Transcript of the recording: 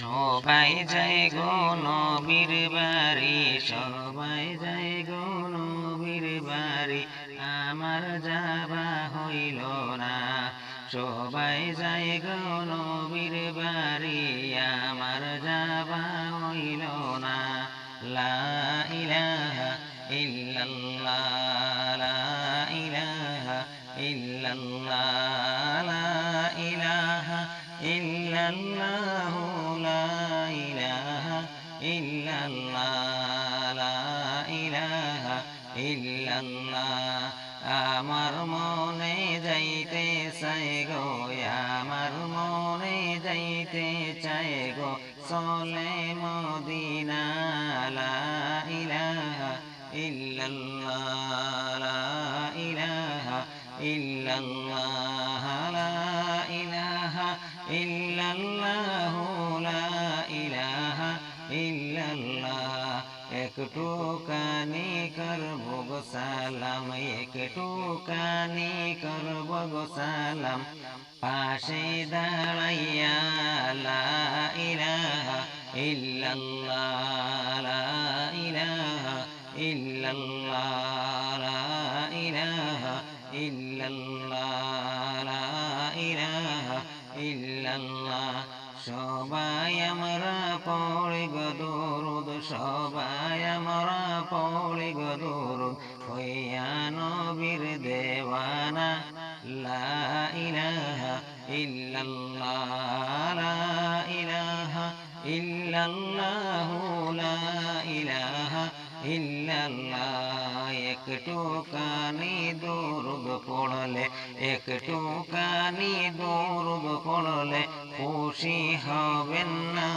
সবাই যায় গো নবীর বাড়ি, সবাই যায় গো নবীর বাড়ি। আমার যাবা হইল না, সবাই যায় গো নবীর বাড়ি, আমার যাবা হইল না। লা ইলাহা ইল্লাল্লাহ, লা ইল্লাল্লাহ, লা ইলাহা ইল্লাল্লাহ, আমার মনে যাইতে চাই গো, আমার মনে যাইতে চাই গো চলে মদিনা, লা ইলাহা ইল্লাল্লাহ, লা ইলাহা ইল্লাল্লাহ, লা ইল্লাল্লাহ। একটু কানি করব গো সালাম একটু কানি করব গো সালাম পাশে দাঁড়াইয়া লা ইলাহা ইল্লাল্লাহ লা ইলাহা ইল্লাল্লাহ লা ইলাহা ইল্লাল্লাহ সবাই আমরা পড়ে গো দরুদ, সবাই আমরা পড়ে গো দরুদ। হইয়া নবীর দেওয়ানা, লা ইলাহা ইল্লাল্লাহ, লা ইলাহা ইল্লাল্লাহ, লা ইলাহা ইল্লাল্লাহ। একটু কানি দরুদ পড়লে একটু কানি দরুদ করলে খুশি হবেন না।